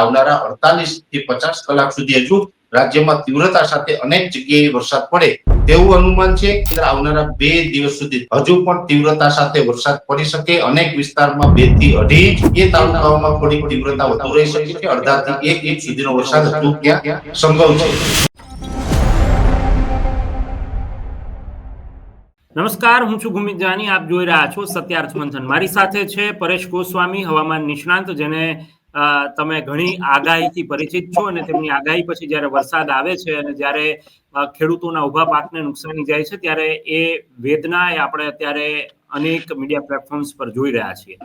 આવનારા અડતાલીસથી પચાસ કલાક સુધી હજુ રાજ્યમાં તીવ્રતા સાથે અનેક જગ્યાએ વરસાદ પડે તેવું અનુમાન છે. આવનારા બે દિવસ સુધી હજુ પણ તીવ્રતા સાથે વરસાદ પડી શકે. અનેક વિસ્તારમાં બેથી અઢી એ તાલુકાઓમાં થોડી તીવ્રતા વધુ રહી શકે છે. અડધાથી એક ઇંચ સુધીનો વરસાદ સંભવ છે. નમસ્કાર, હું છું ગુમિત જાની. આપ જોઈ રહ્યા છો સત્યાર્થ મંથન. મારી સાથે છે પરેશ ગોસ્વામી, હવામાન નિષ્ણાંત, જેને તમે ઘણી આગાહીથી પરિચિત છો અને તેમની આગાહી પછી જ્યારે વરસાદ આવે છે અને જ્યારે ખેડૂતોના ઊભા પાકને નુકસાની જાય છે ત્યારે એ વેદના એ આપણે અત્યારે અનેક મીડિયા પ્લેટફોર્મ્સ પર જોઈ રહ્યા છીએ.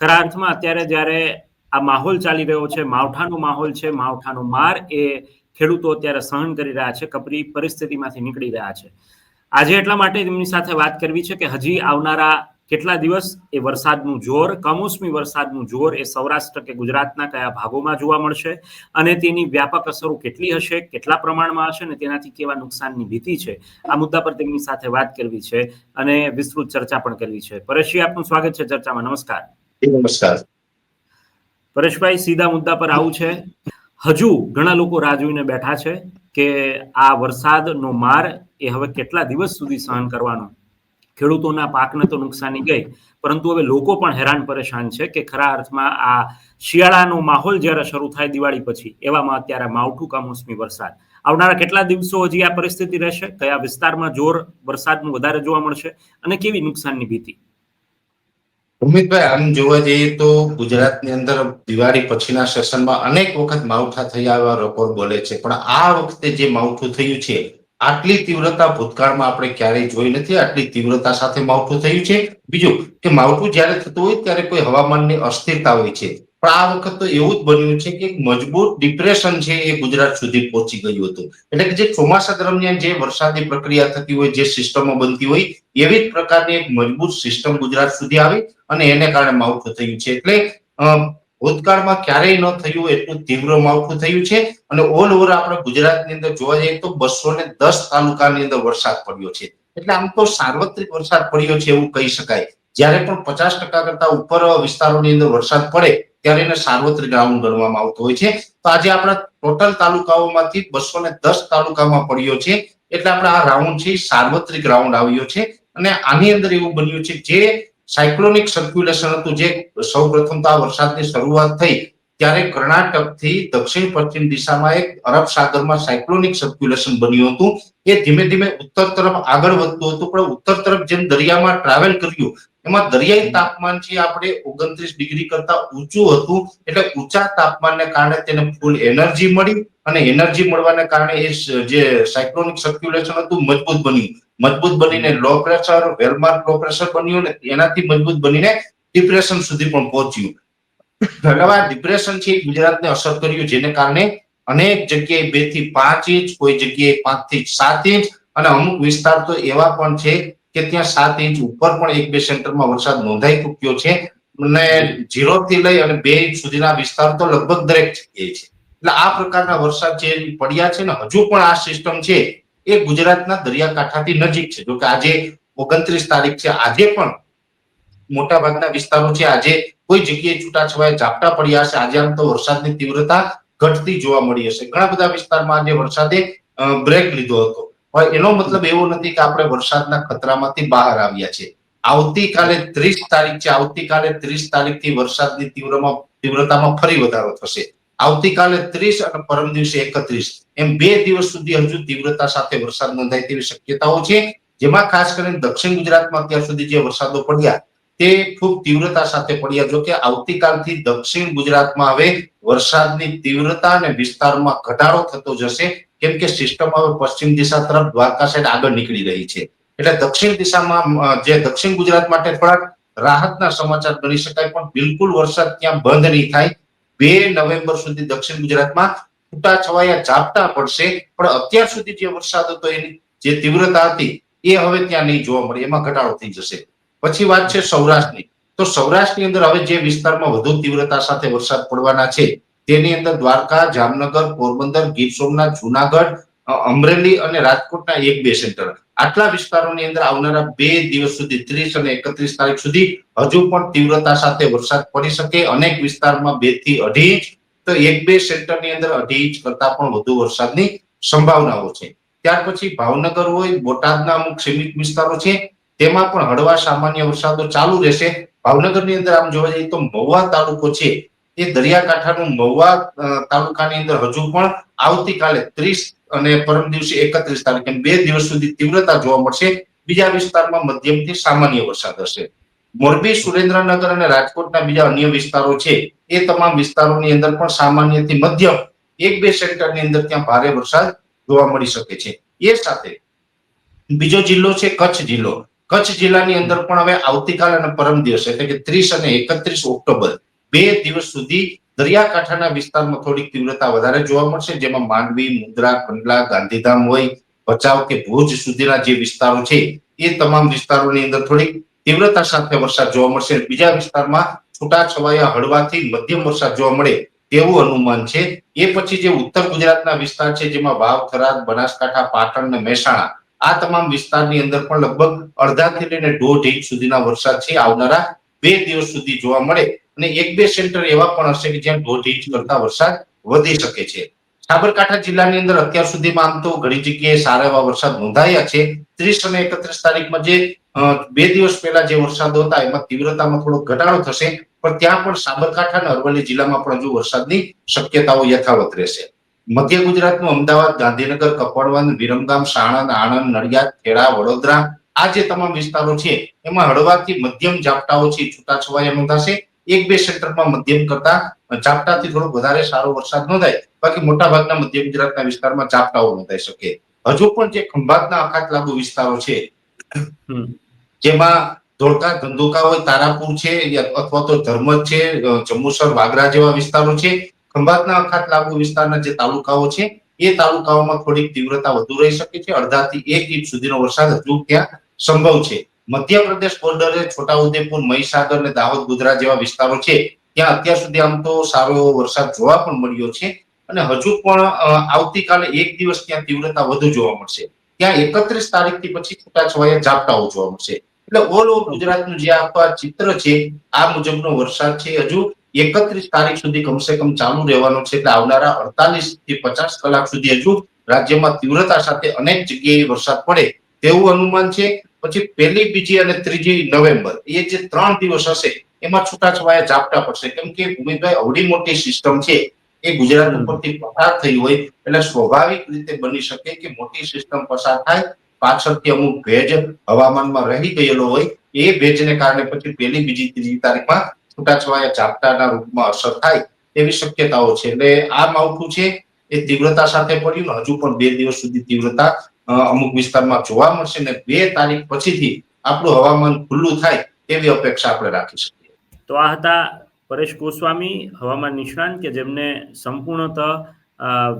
ખરા અર્થમાં અત્યારે જ્યારે આ માહોલ ચાલી રહ્યો છે, માવઠાનો માહોલ છે, માવઠાનો માર એ ખેડૂતો અત્યારે સહન કરી રહ્યા છે, કપરી પરિસ્થિતિમાંથી નીકળી રહ્યા છે. આજે એટલા માટે તેમની સાથે વાત કરવી છે કે હજી આવનારા કેટલા દિવસ એ વરસાદનું જોર કમોસમી વરસાદનું જોર એ સૌરાષ્ટ્ર કે ગુજરાતના કયા ભાગોમાં જોવા મળશે અને તેની વ્યાપક અસરો કેટલી હશે કેટલા પ્રમાણમાં હશે અને તેનાથી કેવા નુકસાનની ભીતિ છે આ મુદ્દા પર તેમની સાથે વાત કરવી છે અને વિસ્તૃત ચર્ચા પણ કરવી છે. પરેશજી આપનું સ્વાગત છે ચર્ચામાં. નમસ્કાર. નમસ્કાર. પરેશભાઈ સીધા મુદ્દા પર આવું છે. હજુ ઘણા લોકો રાહ જોઈને બેઠા છે કે આ વરસાદનો માર એ હવે કેટલા દિવસ સુધી સહન કરવાનો ખેડૂતોના પાકને તો નુકસાની ગઈ. પરંતુ હવે લોકો પણ હેરાન પરેશાન છે કે ખરા અર્થમાં આ શિયાળાનો માહોલ જ્યારે શરૂ થાય દિવાળી પછી, એવામાં અત્યારે માવઠું કમોસમી વરસાદ. આવનારા કેટલા દિવસો હજી આ પરિસ્થિતિ રહેશે? કયા વિસ્તારમાં જોર વરસાદનું વધારે જોવા મળશે? અને કેવી નુકસાનની ભીતિ? ઉમિતભાઈ આમ જોવા જઈએ તો ગુજરાતની અંદર દિવાળી પછીના સેશનમાં અનેક વખત માવઠા થયા એવા રેકોર્ડ બોલે છે. પણ આ વખતે જે માવઠું થયું છે આટલી તીવ્રતા ભૂતકાળમાં આપણે ક્યારેય જોઈ નથી. આટલી તીવ્રતા સાથે માવઠું થયું છે. બીજું કે માવઠું જ્યારે થતું હોય ત્યારે કોઈ હવામાનની અસ્થિરતા હોય છે. પણ આ વખત તો એવું જ બન્યું છે કે મજબૂત ડિપ્રેશન છે એ ગુજરાત સુધી પહોંચી ગયું હતું. એટલે કે જે ચોમાસા દરમિયાન જે વરસાદની પ્રક્રિયા થતી હોય, જે સિસ્ટમો બનતી હોય, એવી જ પ્રકારની એક મજબૂત સિસ્ટમ ગુજરાત સુધી આવી અને એને કારણે માવઠું થયું છે. એટલે ભૂતકાળમાં ક્યારેય ન થયું એટલું તીવ્ર માવઠું થયું છે. અને ઓલ ઓવર આપણે ગુજરાતની અંદર જોવા જઈએ તો બસો ને દસ તાલુકાની અંદર વરસાદ પડ્યો છે. એટલે આમ તો સાર્વત્રિક વરસાદ પડ્યો છે એવું કહી શકાય. જ્યારે પણ પચાસ ટકા કરતા ઉપર વિસ્તારોની અંદર વરસાદ પડે, ત્યારે એને સાર્વત્રિક રાઉન્ડ ગણવામાં આવતો હોય છે. તો આજે આપણા ટોટલ તાલુકાઓમાંથી બસો ને દસ તાલુકામાં પડ્યો છે. એટલે આપણે આ રાઉન્ડ છે સાર્વત્રિક રાઉન્ડ આવ્યો છે. અને આની અંદર એવું બન્યું છે જે સાયક્લોનિક સર્ક્યુલેશન હતું જે સૌ પ્રથમ તો આ વરસાદની શરૂઆત થઈ ત્યારે કર્ણાટકથી દક્ષિણ પશ્ચિમ દિશામાં એક અરબ સાગરમાં સાયક્લોનિક સર્ક્યુલેશન બન્યું હતું. એ ધીમે ધીમે ઉત્તર તરફ આગળ વધતું હતું, પણ ઉત્તર તરફ જેમ દરિયામાં ટ્રાવેલ કર્યું, એમાં દરિયાઈ તાપમાન છે આપણે ઓગણત્રીસ ડિગ્રી કરતા ઊંચું હતું, એટલે ઊંચા તાપમાનને કારણે તેને ફૂલ એનર્જી મળી અને એનર્જી મળવાને કારણે એ જે સાયક્લોનિક સર્ક્યુલેશન હતું, મજબૂત બન્યું. મજબૂત બનીને low pressure well marked low pressure બન્યું ને એનાથી મજબૂત બનીને ડિપ્રેશન સુધી પણ પહોંચ્યું. હવે ડિપ્રેશન છે, ગુજરાતને અસર કર્યું જેને કારણે અનેક જગ્યાએ બેથી પાંચ ઇંચ, કોઈ જગ્યાએ પાંચથી સાત ઇંચ અને અમુક વિસ્તાર તો એવા પણ છે કે ત્યાં સાત ઇંચ ઉપર પણ એક બે સેન્ટરમાં વરસાદ નોંધાઈ ચૂક્યો છે અને ઝીરો થી લઈ અને બે ઇંચ સુધીના વિસ્તાર તો લગભગ દરેક જગ્યાએ છે. એટલે આ પ્રકારના વરસાદ જે પડ્યા છે ને હજુ પણ આ સિસ્ટમ છે, એ ગુજરાતના દરિયાકાંઠાથી નજીક છે. જોકે આજે ઓગણત્રીસ તારીખ છે, આજે પણ મોટા ભાગના વિસ્તારો છે, આજે કોઈ જગ્યાએ છૂટાછવાયા ઝાપટા પડ્યા હશે, આજે આમ તો વરસાદની તીવ્રતા ઘટતી જોવા મળી હશે. ઘણા બધા વિસ્તારમાં આજે વરસાદે બ્રેક લીધો હતો. પણ એનો મતલબ એવો નથી કે આપણે વરસાદના ખતરામાંથી બહાર આવ્યા છે આવતીકાલે ત્રીસ તારીખ છે, આવતીકાલે ત્રીસ તારીખથી વરસાદની તીવ્રમાં, તીવ્રતામાં ફરી વધારો થશે. આવતીકાલે ત્રીસ અને પરમ દિવસે એકત્રીસ. એમ બે દિવસ સુધી હજુ તીવ્રતા સાથે વરસાદ નોંધાય તેવી શક્યતાઓ છે. જેમાં ખાસ કરીને દક્ષિણ ગુજરાતમાં અત્યાર સુધી જે વરસાદો પડ્યા તે ખૂબ તીવ્રતા સાથે પડ્યા જો કે આવતીકાલથી દક્ષિણ ગુજરાતમાં હવે વરસાદની તીવ્રતા અને વિસ્તારમાં ઘટાડો થતો જશે. કેમ કે સિસ્ટમ હવે પશ્ચિમ દિશા તરફ દ્વારકા સાઈડ આગળ નીકળી રહી છે. એટલે દક્ષિણ દિશામાં જે દક્ષિણ ગુજરાત માટે થોડાક રાહતના સમાચાર ગણી શકાય, પણ બિલકુલ વરસાદ ત્યાં બંધ નહીં થાય. બે નવેમ્બર સુધી દક્ષિણ ગુજરાતમાં છૂટાછવાયા ઝાપટા પડશે, પણ અત્યાર સુધી જે વરસાદ હતો એની જે તીવ્રતા હતી, એ હવે ત્યાં નહીં જોવા મળે. એમાં ઘટાડો થઈ જશે. પછી વાત છે સૌરાષ્ટ્રની. તો સૌરાષ્ટ્રની અંદર હવે જે વિસ્તારમાં વધુ તીવ્રતા સાથે વરસાદ પડવાના છે, તેની અંદર દ્વારકા, જામનગર, પોરબંદર, ગીર સોમનાથ, જુનાગઢ અમરેલી અને રાજકોટના એક બે સેન્ટર. આટલા વિસ્તારોની અંદર આવનારા બે દિવસ સુધી, ત્રીસ અને એકત્રીસ તારીખ સુધી હજુ પણ તીવ્રતા સાથે વરસાદ પડી શકે. અનેક વિસ્તારમાં બેથી અઢી ઇંચ. તો એક બે સેન્ટરની અંદર અઢી ઇંચ કરતા પણ વધુ વરસાદની સંભાવનાઓ છે. ત્યાર પછી ભાવનગર હોય, બોટાદના અમુક સીમિત વિસ્તારો છે. તેમાં પણ હળવા સામાન્ય વરસાદો ચાલુ રહેશે. ભાવનગરની અંદર આમ જોવા જઈએ તો મહુવા તાલુકો છે. એ દરિયાકાંઠાનું મહુવા તાલુકાની અંદર હજુ પણ આવતીકાલે ત્રીસ અને પરમ દિવસે એકત્રીસ તારીખે બે દિવસ સુધી તીવ્રતા જોવા મળશે. બીજા વિસ્તારમાં મધ્યમથી સામાન્ય વરસાદ હશે. મોરબી, સુરેન્દ્રનગર અને રાજકોટના બીજા અન્ય વિસ્તારો છે. એ તમામ વિસ્તારોની અંદર પણ સામાન્યથી મધ્યમ એક બે સેન્ટરની અંદર ત્યાં ભારે વરસાદ જોવા મળી શકે છે. એ સાથે બીજો જિલ્લો છે કચ્છ જિલ્લો. કચ્છ જિલ્લાની અંદર પણ હવે આવતીકાલ અને પરમ દિવસ, એટલે કે ત્રીસ અને એકત્રીસ ઓક્ટોબર, બે દિવસ સુધી દરિયાકાંઠાના વિસ્તારમાં થોડીક તીવ્રતા વધારે જોવા મળશે, જેમાં માંડવી મુદ્રા કંડલા, ગાંધીધામ હોય, ભચાઉ કે ભુજ સુધીના જે વિસ્તારો છે, એ તમામ વિસ્તારોની અંદર થોડીક તીવ્રતા સાથે વરસાદ જોવા મળશે. બીજા વિસ્તારમાં છૂટા છવાયા હળવાથી મધ્યમ વરસાદ જોવા મળે તેવું અનુમાન છે. એ પછી જે ઉત્તર ગુજરાતના વિસ્તાર છે, જેમાં વાવ, થરાદ, બનાસકાંઠા, પાટણ અને મહેસાણા આ તમામ વિસ્તારની અંદર પણ લગભગ અડધાથી લઈને દોઢ ઇંચ સુધીના વરસાદ છે આવનારા બે દિવસ સુધી જોવા મળે અને એક બે સેન્ટર એવા પણ હશે કે જ્યાં દોઢ ઇંચ કરતા વરસાદ વધી શકે છે. સાબરકાંઠા જિલ્લાની અંદર અત્યાર સુધીમાં આમ તો ઘણી જગ્યાએ સારા એવા વરસાદ નોંધાયા છે. ત્રીસ અને એકત્રીસ તારીખમાં જે બે દિવસ પહેલા જે વરસાદ હતા એમાં તીવ્રતામાં થોડો ઘટાડો થશે, પણ ત્યાં પણ સાબરકાંઠા અને અરવલ્લી જિલ્લામાં પણ હજુ વરસાદની શક્યતાઓ યથાવત રહેશે. મધ્ય ગુજરાતનું અમદાવાદ ગાંધીનગર કપડવંત વિરમગામ સાણંદ આણંદ નડિયાદ ખેડા વડોદરા આ જે તમામ વિસ્તારો છે એમાં હળવાથી મધ્યમ ઝાપટાઓ છે છૂટાછવાયા નોંધાશે એક બે સેન્ટરમાં મધ્યમ કરતા ઝાપટાથી થોડો વધારે સારો વરસાદ નોંધાય. બાકી મોટા ભાગના મધ્ય ગુજરાતના વિસ્તારમાં ઝાપટાઓ નોંધાઈ શકે. હજુ પણ જે ખંભાતના અખાત લાગુ વિસ્તારો છે જેમાં ધોળકા ધંધુકા હોય તારાપુર છે અથવા તો ધર્મજ છે જંબુસર વાગરા જેવા વિસ્તારો છે ખંભાતના અખાત લાગુ વિસ્તારના જે તાલુકાઓ છે, એ તાલુકાઓમાં થોડીક તીવ્રતા વધુ રહી શકે છે. અડધાથી એક ઇંચ સુધીનો વરસાદ હજુ ત્યાં સંભવ છે. મધ્યપ્રદેશ બોર્ડરે છોટાઉદેપુર, મહીસાગર અને દાહોદ, ગુજરાત જેવા વિસ્તારો છે, ત્યાં અત્યાર સુધી આમ તો સારો એવો વરસાદ જોવા પણ મળ્યો છે અને હજુ પણ આવતીકાલે એક દિવસ ત્યાં તીવ્રતા વધુ જોવા મળશે. ત્યાં એકત્રીસ તારીખથી પછી છૂટાછવાયા ઝાપટાઓ જોવા મળશે. એટલે ઓલ ઓવર ગુજરાતનું જે આ ચિત્ર છે, આ મુજબનો વરસાદ છે. હજુ એકત્રીસ તારીખ સુધી કમસે કમ ચાલુ રહેવાનો છે. એટલે આવનારા અડતાલીસથી પચાસ કલાક સુધી હજુ રાજ્યમાં તીવ્રતા સાથે અનેક જગ્યાએ વરસાદ પડે તેવું અનુમાન છે. પછી પહેલી, બીજી અને ત્રીજી નવેમ્બર એ જે ત્રણ દિવસ હશે, એમાં છૂટાછવાયા ઝાપટા પડશે. કેમ કે ભૂમિભાઈ અવડી મોટી સિસ્ટમ છે. એ ગુજરાત ઉપરથી પસાર થઈ હોય એટલે સ્વાભાવિક રીતે બની શકે કે મોટી સિસ્ટમ પસાર થાય, પાછળથી અમુક ભેજ હવામાનમાં રહી ગયેલો હોય, એ ભેજને કારણે પછી પહેલી, બીજી, ત્રીજી તારીખમાં છૂટાછવાયા ઝાપટાના રૂપમાં અસર થાય એવી શક્યતાઓ છે. એટલે આ માવઠું છે, એ તીવ્રતા સાથે પડ્યું હજુ પણ બે દિવસ સુધી તીવ્રતા અમુક વિસ્તારમાં જોવા મળશે ને બે તારીખ પછીથી આપણું હવામાન ખુલ્લું થાય એવી અપેક્ષા આપણે રાખી શકીએ. તો આ હતા પરેશ ગોસ્વામી, હવામાન નિષ્ણાંત, કે જેમને સંપૂર્ણતઃ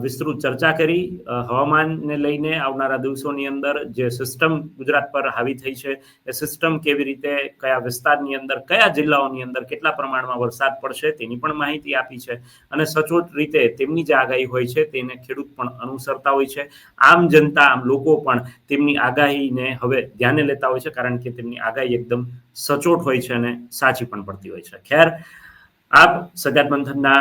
વિસ્તૃત ચર્ચા કરી. હવામાનને લઈને આવનારા દિવસોની અંદર જે સિસ્ટમ ગુજરાત પર હાવી થઈ છે, એ સિસ્ટમ કેવી રીતે, કયા વિસ્તારની અંદર, કયા જિલ્લાઓની અંદર કેટલા પ્રમાણમાં વરસાદ પડશે તેની પણ માહિતી આપી છે. અને સચોટ રીતે તેમની જે આગાહી હોય છે તેને ખેડૂત પણ અનુસરતા હોય છે. આમ જનતા, આમ લોકો પણ તેમની આગાહીને હવે ધ્યાને લેતા હોય છે કારણ કે તેમની આગાહી એકદમ સચોટ હોય છે અને સાચી પણ પડતી હોય છે. ખેર, આપ સજાત મંથનના